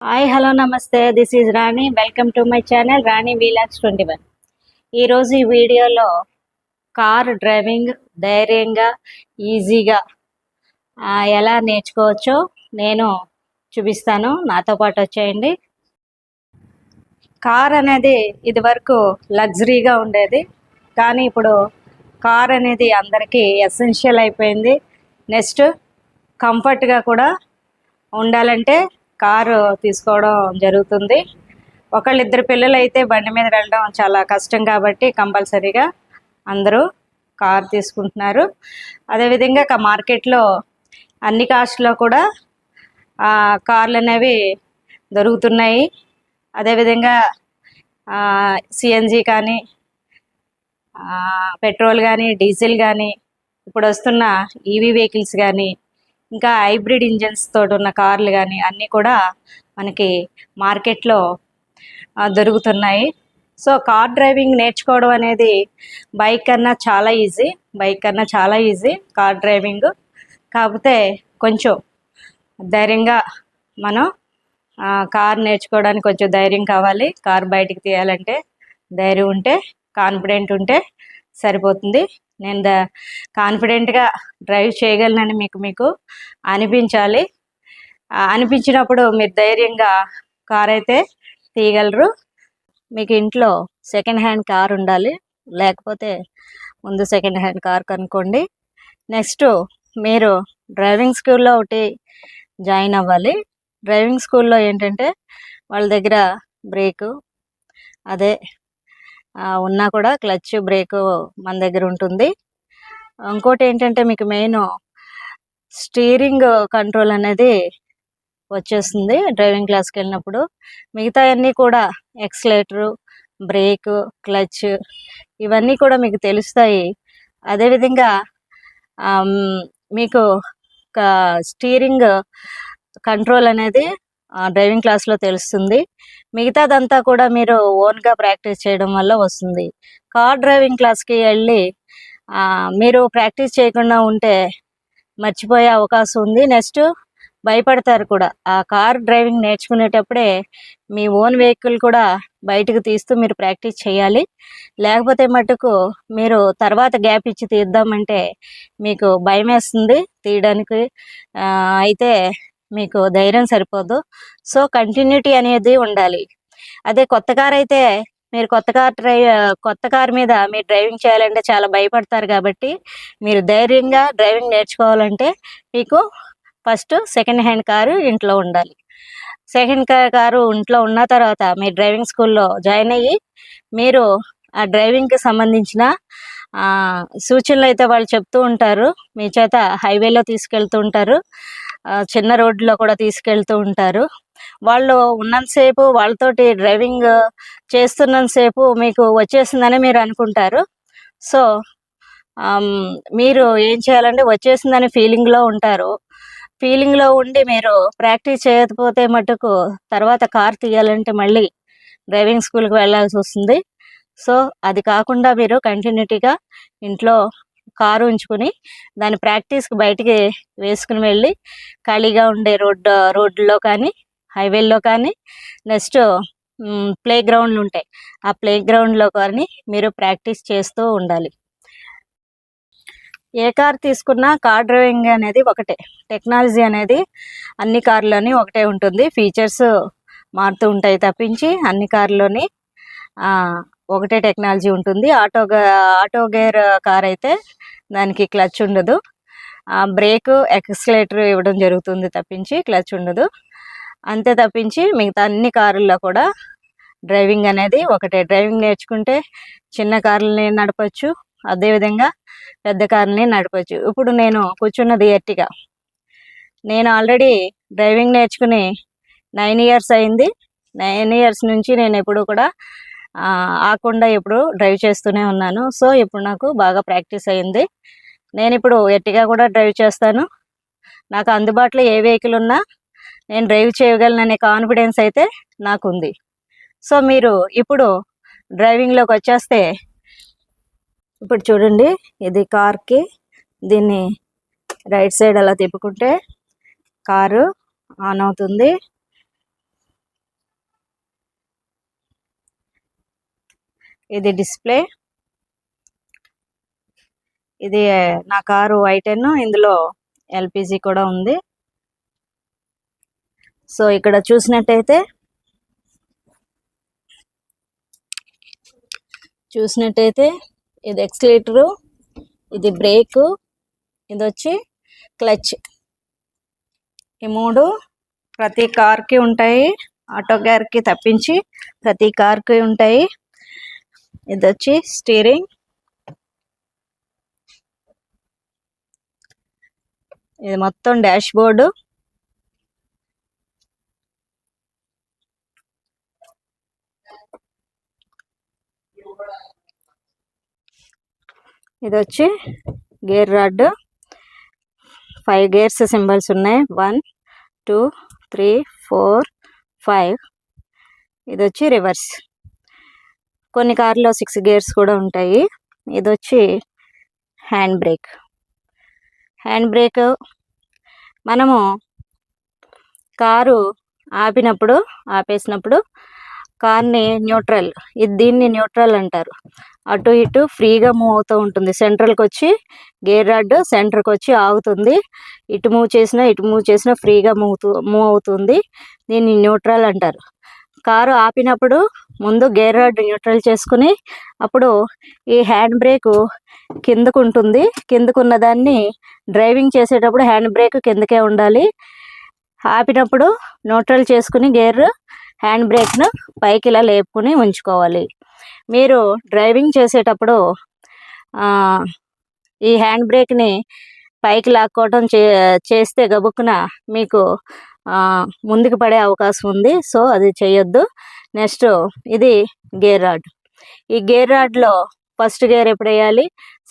Hi hello నమస్తే. This is Rani welcome to my channel Rani vlogs twenty one ఈరోజు ఈ వీడియోలో car driving ధైర్యంగా ఈజీగా ఎలా నేర్చుకోవచ్చో నేను చూపిస్తాను. నాతో పాటు వచ్చేయండి. కార్ అనేది ఇదివరకు లగ్జరీగా ఉండేది. కానీ ఇప్పుడు కార్ అనేది అందరికీ ఎసెన్షియల్ అయిపోయింది. నెక్స్ట్ కంఫర్ట్గా కూడా ఉండాలంటే కారు తీసుకోవడం జరుగుతుంది. ఒకళ్ళిద్దరు పిల్లలు అయితే బండి మీద వెళ్ళడం చాలా కష్టం కాబట్టి కంపల్సరీగా అందరూ కార్ తీసుకుంటున్నారు. అదేవిధంగా మార్కెట్లో అన్ని కాస్ట్లో కూడా కార్లు అనేవి దొరుకుతున్నాయి. అదేవిధంగా సిఎన్జి కానీ పెట్రోల్ కానీ డీజిల్ కానీ ఇప్పుడు వస్తున్న ఈవీ వెహికల్స్ కానీ ఇంకా హైబ్రిడ్ ఇంజన్స్ తోటి ఉన్న కార్లు కానీ అన్నీ కూడా మనకి మార్కెట్లో దొరుకుతున్నాయి. సో కార్ డ్రైవింగ్ నేర్చుకోవడం అనేది బైక్ కన్నా చాలా ఈజీ బైక్ కన్నా చాలా ఈజీ కార్ డ్రైవింగ్. కాకపోతే కొంచెం ధైర్యంగా మనం కార్ నేర్చుకోవడానికి కొంచెం ధైర్యం కావాలి. కార్ బయటికి తీయాలంటే ధైర్యం ఉంటే కాన్ఫిడెంట్ ఉంటే సరిపోతుంది. నేను ద కాన్ఫిడెంట్గా డ్రైవ్ చేయగలనని మీకు మీకు అనిపించాలి. అనిపించినప్పుడు మీరు ధైర్యంగా కార్ అయితే తీయగలరు. మీకు ఇంట్లో సెకండ్ హ్యాండ్ కార్ ఉండాలి. లేకపోతే ముందు సెకండ్ హ్యాండ్ కార్ కనుక్కోండి. నెక్స్ట్ మీరు డ్రైవింగ్ స్కూల్లో ఒకటి జాయిన్ అవ్వాలి. డ్రైవింగ్ స్కూల్లో ఏంటంటే వాళ్ళ దగ్గర బ్రేకు అదే ఉన్నా కూడా క్లచ్ బ్రేకు మన దగ్గర ఉంటుంది. ఇంకోటి ఏంటంటే మీకు మెయిన్ స్టీరింగ్ కంట్రోల్ అనేది వచ్చేస్తుంది డ్రైవింగ్ క్లాస్కి వెళ్ళినప్పుడు. మిగతా అన్నీ కూడా ఎక్స్లేటరు బ్రేక్ క్లచ్ ఇవన్నీ కూడా మీకు తెలుస్తాయి. అదేవిధంగా మీకు స్టీరింగ్ కంట్రోల్ అనేది డ్రైవింగ్ క్లాస్లో తెలుస్తుంది. మిగతాదంతా కూడా మీరు ఓన్గా ప్రాక్టీస్ చేయడం వల్ల వస్తుంది. కార్ డ్రైవింగ్ క్లాస్కి వెళ్ళి మీరు ప్రాక్టీస్ చేయకుండా ఉంటే మర్చిపోయే అవకాశం ఉంది. నెక్స్ట్ భయపడతారు కూడా. ఆ కార్ డ్రైవింగ్ నేర్చుకునేటప్పుడే మీ ఓన్ వెహికల్ కూడా బయటకు తీస్తూ మీరు ప్రాక్టీస్ చేయాలి. లేకపోతే మటుకు మీరు తర్వాత గ్యాప్ ఇచ్చి తీద్దామంటే మీకు భయం వేస్తుంది తీయడానికి అయితే మీకు ధైర్యం సరిపోదు. సో కంటిన్యూటీ అనేది ఉండాలి. అదే కొత్త కార్ అయితే మీరు కొత్త కార్ డ్రైవ్ కొత్త కార్ మీద మీరు డ్రైవింగ్ చేయాలంటే చాలా భయపడతారు కాబట్టి మీరు ధైర్యంగా డ్రైవింగ్ నేర్చుకోవాలంటే మీకు ఫస్ట్ సెకండ్ హ్యాండ్ కారు ఇంట్లో ఉండాలి. సెకండ్ కారు ఇంట్లో ఉన్న తర్వాత మీరు డ్రైవింగ్ స్కూల్లో జాయిన్ అయ్యి మీరు ఆ డ్రైవింగ్కి సంబంధించిన సూచనలు అయితే వాళ్ళు చెప్తూ ఉంటారు. మీ చేత హైవేలో తీసుకెళ్తూ ఉంటారు. చిన్న రోడ్లో కూడా తీసుకెళ్తూ ఉంటారు. వాళ్ళు ఉన్నంతసేపు వాళ్ళతోటి డ్రైవింగ్ చేస్తున్నంతసేపు మీకు వచ్చేసిందని మీరు అనుకుంటారు. సో మీరు ఏం చేయాలంటే వచ్చేసిందని ఫీలింగ్లో ఉంటారు. ఫీలింగ్లో ఉండి మీరు ప్రాక్టీస్ చేయకపోతే మటుకు తర్వాత కార్ తీయాలంటే మళ్ళీ డ్రైవింగ్ స్కూల్కి వెళ్ళాల్సి వస్తుంది. సో అది కాకుండా మీరు కంటిన్యూటీగా ఇంట్లో కారు ఉంచుకుని దాని ప్రాక్టీస్కి బయటికి వేసుకుని వెళ్ళి ఖాళీగా ఉండే రోడ్డు రోడ్లో కానీ హైవేల్లో కానీ నెక్స్ట్ ప్లే గ్రౌండ్లు ఉంటాయి. ఆ ప్లే గ్రౌండ్లో కానీ మీరు ప్రాక్టీస్ చేస్తూ ఉండాలి. ఏ కార్ తీసుకున్నా కార్ డ్రైవింగ్ అనేది ఒకటే. టెక్నాలజీ అనేది అన్ని కార్లోని ఒకటే ఉంటుంది. ఫీచర్స్ మారుతూ ఉంటాయి తప్పించి అన్ని కార్లోని ఒకటే టెక్నాలజీ ఉంటుంది. ఆటో ఆటో గేర్ కార్ అయితే దానికి క్లచ్ ఉండదు. బ్రేక్ ఎక్స్లేటర్ ఇవ్వడం జరుగుతుంది తప్పించి క్లచ్ ఉండదు. అంతే తప్పించి మిగతా అన్ని కారుల్లో కూడా డ్రైవింగ్ అనేది ఒకటే. డ్రైవింగ్ నేర్చుకుంటే చిన్న కార్లని నడపచ్చు అదేవిధంగా పెద్ద కార్ని నడపచ్చు. ఇప్పుడు నేను కూర్చున్నది ఎర్టిగా. నేను ఆల్రెడీ డ్రైవింగ్ నేర్చుకుని నైన్ ఇయర్స్ అయింది. నైన్ ఇయర్స్ నుంచి నేను ఎప్పుడు కూడా ఆకుండా ఎప్పుడు డ్రైవ్ చేస్తూనే ఉన్నాను. సో ఇప్పుడు నాకు బాగా ప్రాక్టీస్ అయింది. నేను ఇప్పుడు ఎర్టిగా కూడా డ్రైవ్ చేస్తాను. నాకు అందుబాటులో ఏ వెహికల్ ఉన్నా నేను డ్రైవ్ చేయగలననే కాన్ఫిడెన్స్ అయితే నాకు ఉంది సో మీరు ఇప్పుడు డ్రైవింగ్లోకి వచ్చేస్తే ఇప్పుడు చూడండి ఇది కార్కి దీన్ని రైట్ సైడ్ అలా తిప్పుకుంటే కారు ఆన్ అవుతుంది. ఇది డిస్ప్లే. ఇది నా కారు ఐ టెన్ ఇందులో ఎల్పిజి కూడా ఉంది. సో ఇక్కడ చూసినట్టయితే చూసినట్టయితే ఇది ఎక్స్లేటరు ఇది బ్రేకు ఇది వచ్చి క్లచ్. ఈ మూడు ప్రతి కార్కి ఉంటాయి. ఆటో కార్కి తప్పించి ప్రతి కార్కి ఉంటాయి. ఇది వచ్చి స్టీరింగ్ ఇది మొత్తం డాష్ బోర్డు ఇది వచ్చి gear rod five gears symbols ఉన్నాయి. One two three four five ఇది వచ్చి రివర్స్ కొన్ని కార్లో సిక్స్ గేర్స్ కూడా ఉంటాయి. ఇది వచ్చి హ్యాండ్ బ్రేక్. హ్యాండ్ బ్రేక్ మనము కారు ఆపినప్పుడు ఆపేసినప్పుడు కార్ని న్యూట్రల్ ఇది దీన్ని న్యూట్రల్ అంటారు. అటు ఇటు ఫ్రీగా మూవ్ అవుతూ ఉంటుంది. సెంట్రల్కి వచ్చి గేర్ రాడ్ సెంటర్కి వచ్చి ఆగుతుంది. ఇటు మూవ్ చేసినా ఇటు మూవ్ చేసినా ఫ్రీగా మూవ్ మూవ్ అవుతుంది. దీన్ని న్యూట్రల్ అంటారు. కారు ఆపినప్పుడు ముందు గేర్ రాడ్ న్యూట్రల్ చేసుకుని అప్పుడు ఈ హ్యాండ్ బ్రేక్ కిందకు ఉంటుంది కిందకున్న దాన్ని డ్రైవింగ్ చేసేటప్పుడు హ్యాండ్ బ్రేక్ కిందకే ఉండాలి. ఆపినప్పుడు న్యూట్రల్ చేసుకుని గేర్ హ్యాండ్ బ్రేక్ను పైకి ఇలా లేపుకుని ఉంచుకోవాలి. మీరు డ్రైవింగ్ చేసేటప్పుడు ఈ హ్యాండ్ బ్రేక్ని పైకి లాక్కోవటం చే చేస్తే గబుక్కున మీకు ముందుకు పడే అవకాశం ఉంది. సో అది చేయొద్దు. నెక్స్ట్ ఇది గేర్ రాడ్. ఈ గేర్ రాడ్లో ఫస్ట్ గేర్ ఎప్పుడు వేయాలి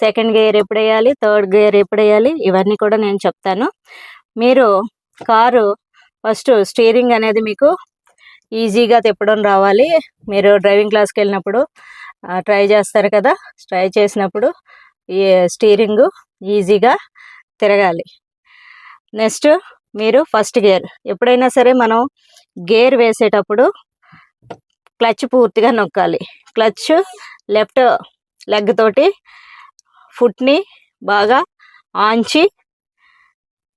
సెకండ్ గేర్ ఎప్పుడు వేయాలి థర్డ్ గేర్ ఎప్పుడు వేయాలి ఇవన్నీ కూడా నేను చెప్తాను. మీరు కారు ఫస్ట్ స్టీరింగ్ అనేది మీకు ఈజీగా తిప్పడం రావాలి. మీరు డ్రైవింగ్ క్లాస్కి వెళ్ళినప్పుడు ట్రై చేస్తారు కదా? ట్రై చేసినప్పుడు ఈ స్టీరింగ్ ఈజీగా తిరగాలి. నెక్స్ట్ మీరు ఫస్ట్ గేర్. ఎప్పుడైనా సరే మనం గేర్ వేసేటప్పుడు క్లచ్ పూర్తిగా నొక్కాలి. క్లచ్ లెఫ్ట్ లెగ్ తోటి ఫుట్ని బాగా ఆంచి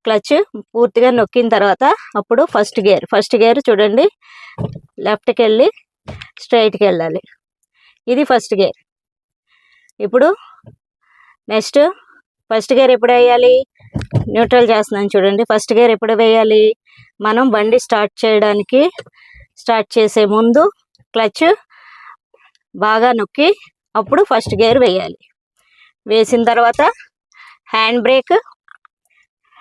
క్లచ్ పూర్తిగా నొక్కిన తర్వాత అప్పుడు ఫస్ట్ గేర్. ఫస్ట్ గేర్ చూడండి. లెఫ్ట్కి వెళ్ళి స్ట్రైట్కి వెళ్ళాలి ఇది ఫస్ట్ గేర్. ఇప్పుడు నెక్స్ట్ ఫస్ట్ గేర్ ఎప్పుడు వేయాలి? న్యూట్రల్ చేస్తున్నాను చూడండి. ఫస్ట్ గేర్ ఎప్పుడు వేయాలి? మనం బండి స్టార్ట్ చేయడానికి స్టార్ట్ చేసే ముందు క్లచ్ బాగా నొక్కి అప్పుడు ఫస్ట్ గేర్ వేయాలి. వేసిన తర్వాత hand brake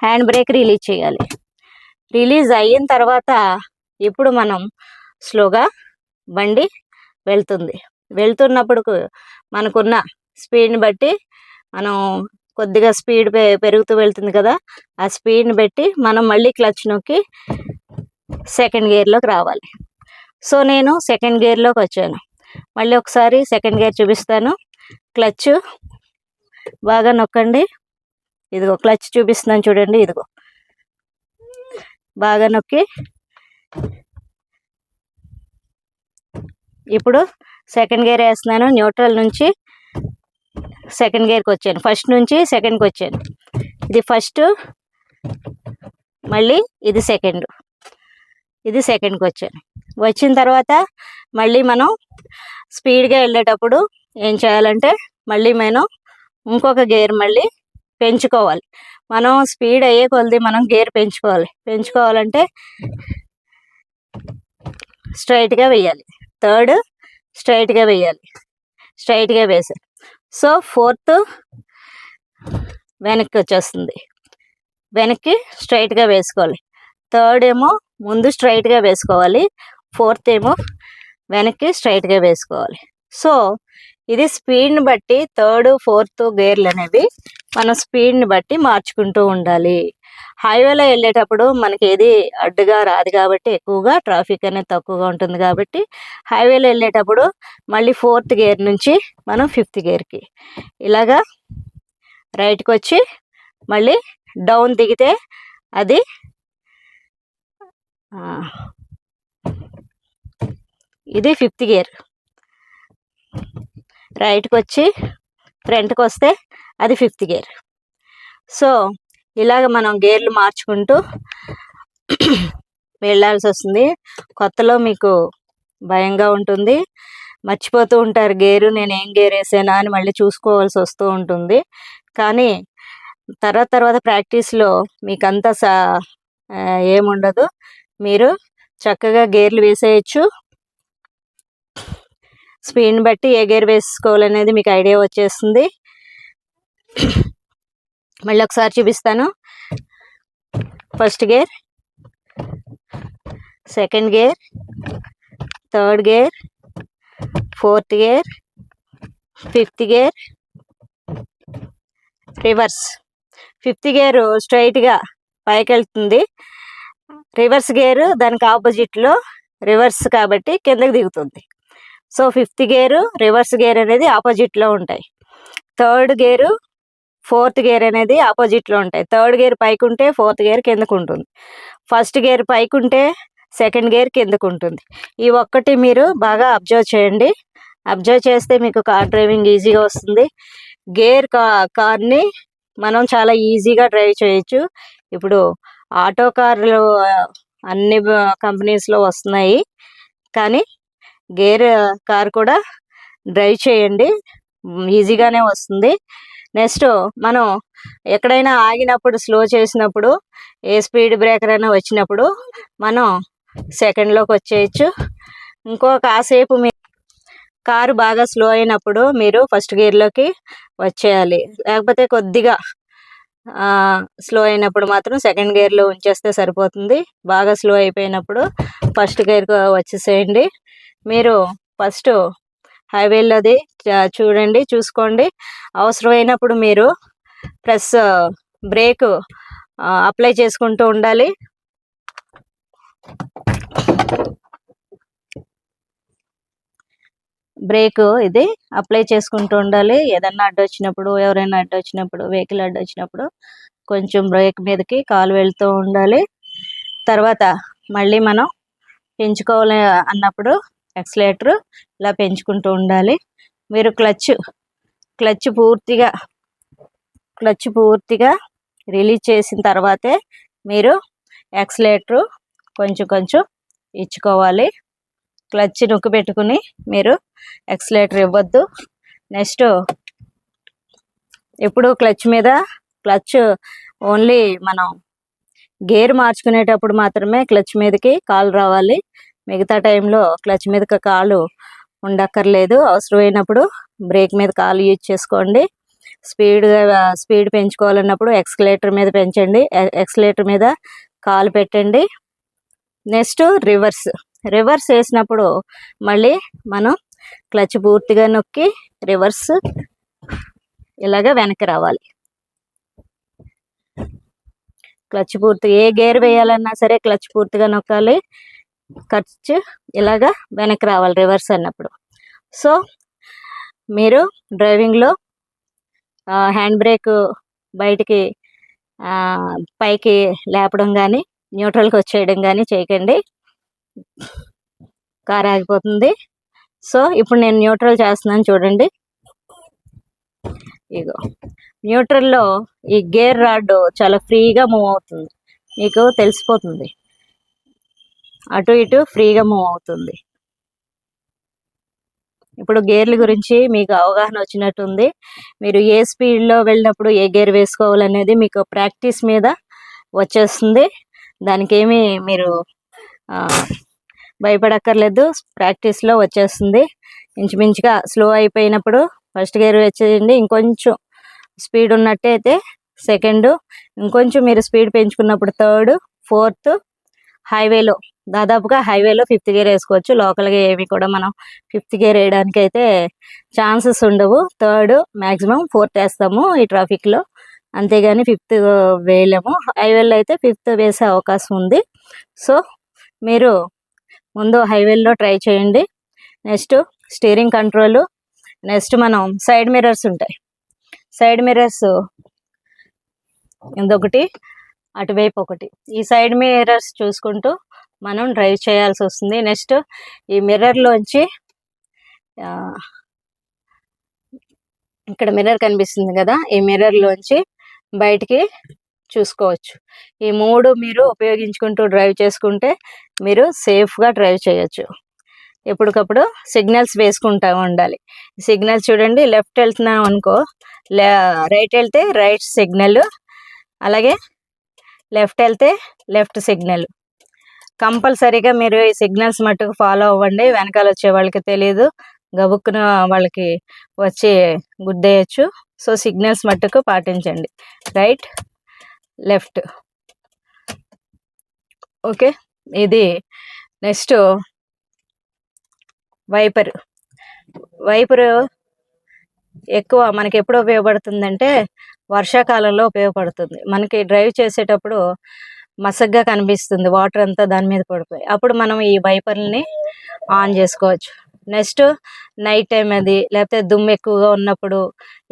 hand brake release చేయాలి. రిలీజ్ అయిన తర్వాత ఇప్పుడు మనం స్లోగా బండి వెళ్తుంది. వెళ్తున్నప్పుడు మనకున్న స్పీడ్ని బట్టి మనం కొద్దిగా స్పీడ్ పెరుగుతూ వెళ్తుంది కదా ఆ స్పీడ్ని బట్టి మనం మళ్ళీ క్లచ్ నొక్కి సెకండ్ గేర్లోకి రావాలి. సో నేను సెకండ్ గేర్లోకి వచ్చాను. మళ్ళీ ఒకసారి సెకండ్ గేర్ చూపిస్తాను. క్లచ్ బాగా నొక్కండి. ఇదిగో క్లచ్ చూపిస్తున్నాను చూడండి ఇదిగో. బాగా నొక్కి. ఇప్పుడు సెకండ్ గేర్ వేస్తున్నాను న్యూట్రల్ నుంచి సెకండ్ గేర్కి వచ్చాను. ఫస్ట్ నుంచి సెకండ్కి వచ్చాను. ఇది ఫస్ట్ మళ్ళీ ఇది సెకండ్. ఇది సెకండ్కి వచ్చాను. వచ్చిన తర్వాత మళ్ళీ మనం స్పీడ్గా వెళ్ళేటప్పుడు ఏం చేయాలంటే మళ్ళీ మనం ఇంకొక గేర్ మళ్ళీ పెంచుకోవాలి. మనం స్పీడ్ అయ్యే కొలది మనం గేర్ పెంచుకోవాలి. పెంచుకోవాలంటే స్ట్రైట్గా వేయాలి థర్డ్ స్ట్రైట్గా వేయాలి స్ట్రైట్గా వేసాను సో ఫోర్త్ వెనక్కి వచ్చేస్తుంది. వెనక్కి స్ట్రైట్గా వేసుకోవాలి. థర్డ్ ఏమో ముందు స్ట్రైట్గా వేసుకోవాలి. ఫోర్త్ ఏమో వెనక్కి స్ట్రైట్గా వేసుకోవాలి. సో ఇది స్పీడ్ని బట్టి థర్డ్ ఫోర్త్ గేర్లు అనేవి మనం స్పీడ్ని బట్టి మార్చుకుంటూ ఉండాలి. హైవేలో వెళ్ళేటప్పుడు మనకి ఏది అడ్డుగా రాదు కాబట్టి ఎక్కువగా ట్రాఫిక్ అనేది తక్కువగా ఉంటుంది కాబట్టి హైవేలో వెళ్ళేటప్పుడు మళ్ళీ ఫోర్త్ గేర్ నుంచి మనం ఫిఫ్త్ గేర్కి ఇలాగా రైట్కి వచ్చి మళ్ళీ డౌన్ దిగితే అది ఇది ఫిఫ్త్ గేర్. రైట్కి వచ్చి ఫ్రంట్కి వస్తే అది ఫిఫ్త్ గేర్. సో ఇలాగ మనం గేర్లు మార్చుకుంటూ వెళ్ళాల్సి వస్తుంది. కొత్తలో మీకు భయంగా ఉంటుంది. మర్చిపోతూ ఉంటారు గేరు నేను ఏం గేర్ వేసానా అని మళ్ళీ చూసుకోవాల్సి వస్తూ ఉంటుంది. కానీ తర్వాత తర్వాత ప్రాక్టీస్లో మీకు అంత సా ఏముండదు. మీరు చక్కగా గేర్లు వేసేయచ్చు. స్పీడ్ని బట్టి ఏ గేర్ వేసుకోవాలనేది మీకు ఐడియా వచ్చేస్తుంది. మళ్ళీ ఒకసారి చూపిస్తాను. First gear second gear third gear fourth gear fifth gear reverse fifth gear స్ట్రైట్గా పైకి వెళ్తుంది. రివర్స్ గేర్ దానికి ఆపోజిట్లో రివర్స్ కాబట్టి కిందకి దిగుతుంది. So fifth gear reverse gear అనేది ఆపోజిట్లో ఉంటాయి. థర్డ్ గేరు ఫోర్త్ గేర్ అనేది ఆపోజిట్లో ఉంటాయి. థర్డ్ గేర్ పైకి ఉంటే ఫోర్త్ గేర్ కిందకు ఉంటుంది. ఫస్ట్ గేర్ పైకి ఉంటే సెకండ్ గేర్ కిందకు ఉంటుంది. ఈ ఒక్కటి మీరు బాగా అబ్జర్వ్ చేయండి. అబ్జర్వ్ చేస్తే మీకు కార్ డ్రైవింగ్ ఈజీగా వస్తుంది. గేర్ కా కార్ని మనం చాలా ఈజీగా డ్రైవ్ చేయొచ్చు. ఇప్పుడు ఆటో కార్లు అన్ని కంపెనీస్లో వస్తున్నాయి. కానీ గేర్ కార్ కూడా డ్రైవ్ చేయండి. ఈజీగానే వస్తుంది. నెక్స్ట్ మనం ఎక్కడైనా ఆగినప్పుడు స్లో చేసినప్పుడు ఏ స్పీడ్ బ్రేకర్ అయినా వచ్చినప్పుడు మనం సెకండ్లోకి వచ్చేయచ్చు. ఇంకో కాసేపు మీ కారు బాగా స్లో అయినప్పుడు మీరు ఫస్ట్ గేర్లోకి వచ్చేయాలి. లేకపోతే కొద్దిగా స్లో అయినప్పుడు మాత్రం సెకండ్ గేర్లో ఉంచేస్తే సరిపోతుంది. బాగా స్లో అయిపోయినప్పుడు ఫస్ట్ గేర్కి వచ్చేసేయండి. మీరు ఫస్ట్ హైవేలోది చూడండి చూసుకోండి. అవసరమైనప్పుడు మీరు ప్లస్ బ్రేక్ అప్లై చేసుకుంటూ ఉండాలి. బ్రేక్ ఇది అప్లై చేసుకుంటూ ఉండాలి. ఏదన్నా అడ్డు వచ్చినప్పుడు ఎవరైనా అడ్డు వచ్చినప్పుడు వెహికల్ అడ్డు వచ్చినప్పుడు కొంచెం బ్రేక్ మీదకి కాలు వెళ్తూ ఉండాలి. తర్వాత మళ్ళీ మనం పెంచుకోవాలి అన్నప్పుడు ఎక్సలేటర్ ఇలా పెంచుకుంటూ ఉండాలి. మీరు క్లచ్ క్లచ్ పూర్తిగా క్లచ్ పూర్తిగా రిలీజ్ చేసిన తర్వాతే మీరు ఎక్సలేటర్ కొంచెం కొంచెం ఇచ్చుకోవాలి. క్లచ్ నొక్కి పెట్టుకుని మీరు ఎక్సలేటర్ ఇవ్వద్దు. నెక్స్ట్ ఎప్పుడు క్లచ్ మీద క్లచ్ ఓన్లీ మనం గేర్ మార్చుకునేటప్పుడు మాత్రమే క్లచ్ మీదకి కాలు రావాలి. మిగతా టైంలో క్లచ్ మీద కాలు ఉండక్కర్లేదు. అవసరమైనప్పుడు బ్రేక్ మీద కాలు యూజ్ చేసుకోండి. స్పీడ్గా స్పీడ్ పెంచుకోవాలన్నప్పుడు ఎక్స్కలేటర్ మీద పెంచండి. ఎక్స్కలేటర్ మీద కాలు పెట్టండి. Next reverse. రివర్స్ వేసినప్పుడు మళ్ళీ మనం క్లచ్ పూర్తిగా నొక్కి రివర్స్ ఇలాగ వెనక్కి రావాలి. క్లచ్ పూర్తి ఏ గేర్ వేయాలన్నా సరే క్లచ్ పూర్తిగా నొక్కాలి. ఖర్చు ఇలాగా వెనక్కి రావాలి రివర్స్ అన్నప్పుడు. సో మీరు డ్రైవింగ్లో హ్యాండ్ బ్రేక్ బయటికి పైకి లేపడం కానీ న్యూట్రల్కి వచ్చేయడం కానీ చేయకండి. కార్ ఆగిపోతుంది. సో ఇప్పుడు నేను న్యూట్రల్ చేస్తున్నాను చూడండి. ఇగో న్యూట్రల్లో ఈ గేర్ రాడ్ చాలా ఫ్రీగా మూవ్ అవుతుంది. మీకు తెలిసిపోతుంది. అటు ఇటు ఫ్రీగా మూవ్ అవుతుంది. ఇప్పుడు గేర్ల గురించి మీకు అవగాహన వచ్చినట్టుంది. మీరు ఏ స్పీడ్లో వెళ్ళినప్పుడు ఏ గేర్ వేసుకోవాలనేది మీకు ప్రాక్టీస్ మీద వచ్చేస్తుంది. దానికేమి మీరు భయపడక్కర్లేదు. ప్రాక్టీస్లో వచ్చేస్తుంది. ఇంచుమించుగా స్లో అయిపోయినప్పుడు ఫస్ట్ గేర్ వచ్చేయండి ఇంకొంచెం స్పీడ్ ఉన్నట్టయితే సెకండ్. ఇంకొంచెం మీరు స్పీడ్ పెంచుకున్నప్పుడు థర్డ్ ఫోర్త్ హైవేలో దాదాపుగా హైవేలో ఫిఫ్త్ గేర్ వేసుకోవచ్చు. లోకల్గా ఏమి కూడా మనం ఫిఫ్త్ గేర్ వేయడానికి అయితే ఛాన్సెస్ ఉండవు. థర్డ్ మ్యాక్సిమం ఫోర్త్ వేస్తాము ఈ ట్రాఫిక్లో. అంతేగాని ఫిఫ్త్ వేయలేము. హైవేలో అయితే ఫిఫ్త్ వేసే అవకాశం ఉంది. సో మీరు ముందు హైవేలో ట్రై చేయండి. Next steering control. నెక్స్ట్ మనం సైడ్ మిర్రర్స్ ఉంటాయి. సైడ్ మిర్రర్స్ ఇదొకటి అటువైపు ఒకటి. ఈ సైడ్ మిర్రర్స్ చూసుకుంటూ మనం డ్రైవ్ చేయాల్సి వస్తుంది. నెక్స్ట్ ఈ మిర్రర్లోంచి ఇక్కడ మిర్రర్ కనిపిస్తుంది కదా ఈ మిర్రర్లోంచి బయటికి చూసుకోవచ్చు. ఈ మూడు మీరు ఉపయోగించుకుంటూ డ్రైవ్ చేసుకుంటే మీరు సేఫ్గా డ్రైవ్ చేయొచ్చు. ఎప్పటికప్పుడు సిగ్నల్స్ వేసుకుంటూ ఉండాలి. సిగ్నల్స్ చూడండి లెఫ్ట్ వెళ్తున్నాం అనుకో రైట్ వెళ్తే రైట్ సిగ్నల్ అలాగే లెఫ్ట్ వెళ్తే లెఫ్ట్ సిగ్నల్. కంపల్సరీగా మీరు ఈ సిగ్నల్స్ మట్టుకు ఫాలో అవ్వండి. వెనకాల వచ్చే వాళ్ళకి తెలియదు గబుక్కున వాళ్ళకి వచ్చి గుద్దేయచ్చు సో సిగ్నల్స్ మట్టుకు పాటించండి. రైట్? లెఫ్ట్. ఓకే? ఇది నెక్స్ట్ వైపర్. వైపర్ ఎక్కువ మనకి ఎప్పుడు ఉపయోగపడుతుందంటే వర్షాకాలంలో ఉపయోగపడుతుంది. మనకి డ్రైవ్ చేసేటప్పుడు మసగ్గా కనిపిస్తుంది. వాటర్ అంతా దాని మీద పడిపోయి. అప్పుడు మనం ఈ వైపర్ని ఆన్ చేసుకోవచ్చు. నెక్స్ట్ నైట్ టైం అది లేకపోతే దుమ్ము ఎక్కువగా ఉన్నప్పుడు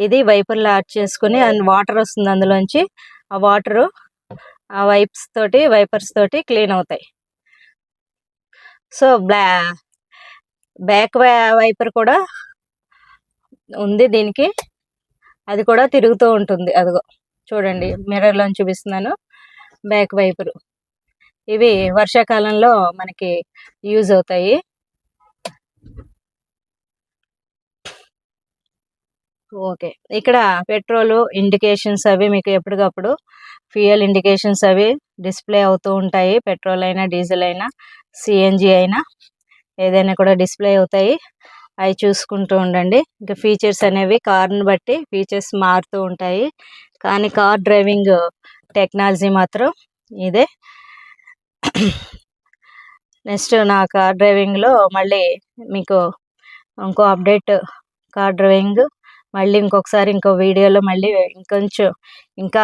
ఇది వైపర్లు ఆడ్ చేసుకుని అండ్ వాటర్ వస్తుంది అందులోంచి. ఆ వాటరు ఆ వైప్స్ తోటి వైపర్స్ తోటి క్లీన్ అవుతాయి. సో బ్లా బ్యాక్ వైపర్ కూడా ఉంది దీనికి. అది కూడా తిరుగుతూ ఉంటుంది. అదిగో చూడండి మిర్రర్లో చూపిస్తున్నాను. బ్యాక్ వైపర్ ఇవి వర్షాకాలంలో మనకి యూజ్ అవుతాయి. ఓకే. ఇక్కడ పెట్రోల్ ఇండికేషన్స్ అవి మీకు ఎప్పటికప్పుడు ఫ్యూయల్ ఇండికేషన్స్ అవి డిస్ప్లే అవుతూ ఉంటాయి. పెట్రోల్ అయినా డీజిల్ అయినా సిఎన్జి అయినా ఏదైనా కూడా డిస్ప్లే అవుతాయి. అవి చూసుకుంటూ ఉండండి. ఇంకా ఫీచర్స్ అనేవి కార్ని బట్టి ఫీచర్స్ మారుతూ ఉంటాయి. కానీ కార్ డ్రైవింగ్ టెక్నాలజీ మాత్రం ఇదే. నెక్స్ట్ నా కార్ డ్రైవింగ్లో మళ్ళీ మీకు ఇంకో అప్డేట్ కార్ డ్రైవింగ్ మళ్ళీ ఇంకొకసారి ఇంకో వీడియోలో మళ్ళీ ఇంకొంచెం ఇంకా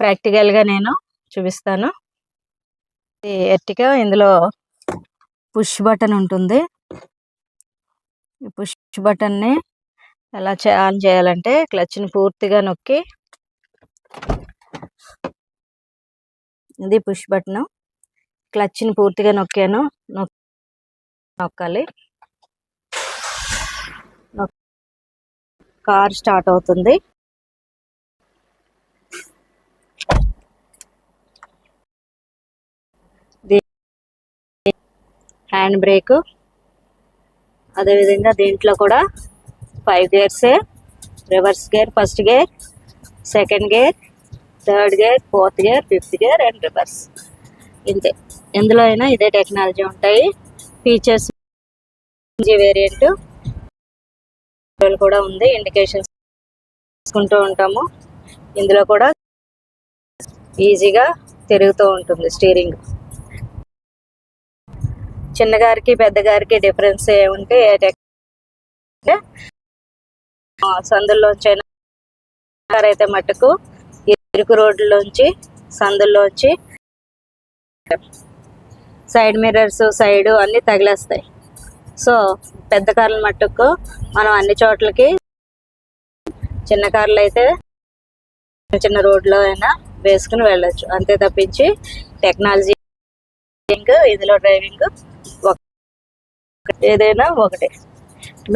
ప్రాక్టికల్గా నేను చూపిస్తాను. ఎట్టిగా ఇందులో పుష్ బటన్ ఉంటుంది. ఈ పుష్ బటన్ని ఎలా ఆన్ చేయాలంటే క్లచ్ని పూర్తిగా నొక్కి ఇది పుష్ బటన్ క్లచ్ని పూర్తిగా నొక్కాను. నొక్కాలి. కార్ స్టార్ట్ అవుతుంది. హ్యాండ్ బ్రేక్ అదేవిధంగా దీంట్లో కూడా five గేర్సే reverse gear first gear second gear third gear fourth gear fifth gear and reverse ఇంతే. ఎందులో అయినా ఇదే టెక్నాలజీ ఉంటాయి. ఫీచర్స్ వేరియంట్ కూడా ఉంది. ఇండికేషన్స్ తీసుకుంటూ ఉంటాము. ఇందులో కూడా ఈజీగా తిరుగుతూ ఉంటుంది స్టీరింగ్ చిన్నగారికి పెద్దగారికి డిఫరెన్స్ ఏముంటే సందుల్లోంచైనా అయినా అయితే మటుకు ఇరుకు రోడ్లోంచి సందుల్లోంచి సైడ్ మిర్రర్స్ సైడ్ అన్నీ తగిలేస్తాయి. సో పెద్ద కార్ల మట్టుకు మనం అన్ని చోట్లకి చిన్న కార్లు అయితే చిన్న రోడ్లో అయినా వేసుకుని వెళ్ళొచ్చు. అంతే తప్పించి టెక్నాలజీ ఇందులో డ్రైవింగ్ ఏదైనా ఒకటే.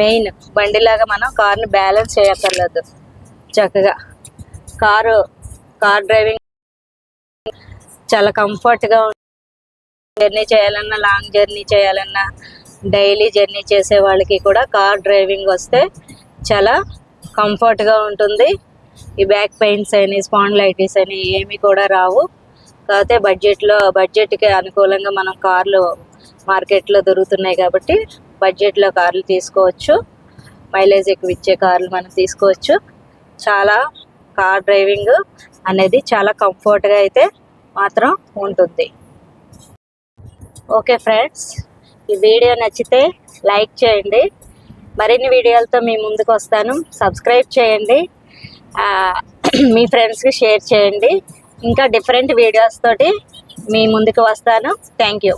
మెయిన్ బండిలాగా మనం కార్ని బ్యాలెన్స్ చేయక్కర్లేదు. చక్కగా కారు కార్ డ్రైవింగ్ చాలా కంఫర్ట్గా జర్నీ చేయాలన్నా లాంగ్ జర్నీ చేయాలన్నా డైలీ జర్నీ చేసే వాళ్ళకి కూడా కార్ డ్రైవింగ్ వస్తే చాలా కంఫర్ట్గా ఉంటుంది. ఈ బ్యాక్ పెయిన్స్ అని స్పాండ్లైటిస్ అని ఏమి కూడా రావు. కాకపోతే బడ్జెట్లో బడ్జెట్కి అనుకూలంగా మనం కార్లు మార్కెట్లో దొరుకుతున్నాయి కాబట్టి బడ్జెట్లో కార్లు తీసుకోవచ్చు. మైలేజ్ ఎక్కువ ఇచ్చే కార్లు మనం తీసుకోవచ్చు. చాలా కార్ డ్రైవింగ్ అనేది చాలా కంఫర్ట్గా అయితే మాత్రం ఉంటుంది. ఓకే ఫ్రెండ్స్ ఈ వీడియో నచ్చితే లైక్ చేయండి. మరిన్ని వీడియోలతో మీ ముందుకు వస్తాను. సబ్స్క్రైబ్ చేయండి. మీ ఫ్రెండ్స్కి షేర్ చేయండి. ఇంకా డిఫరెంట్ వీడియోస్ తోటి మీ ముందుకు వస్తాను. Thank you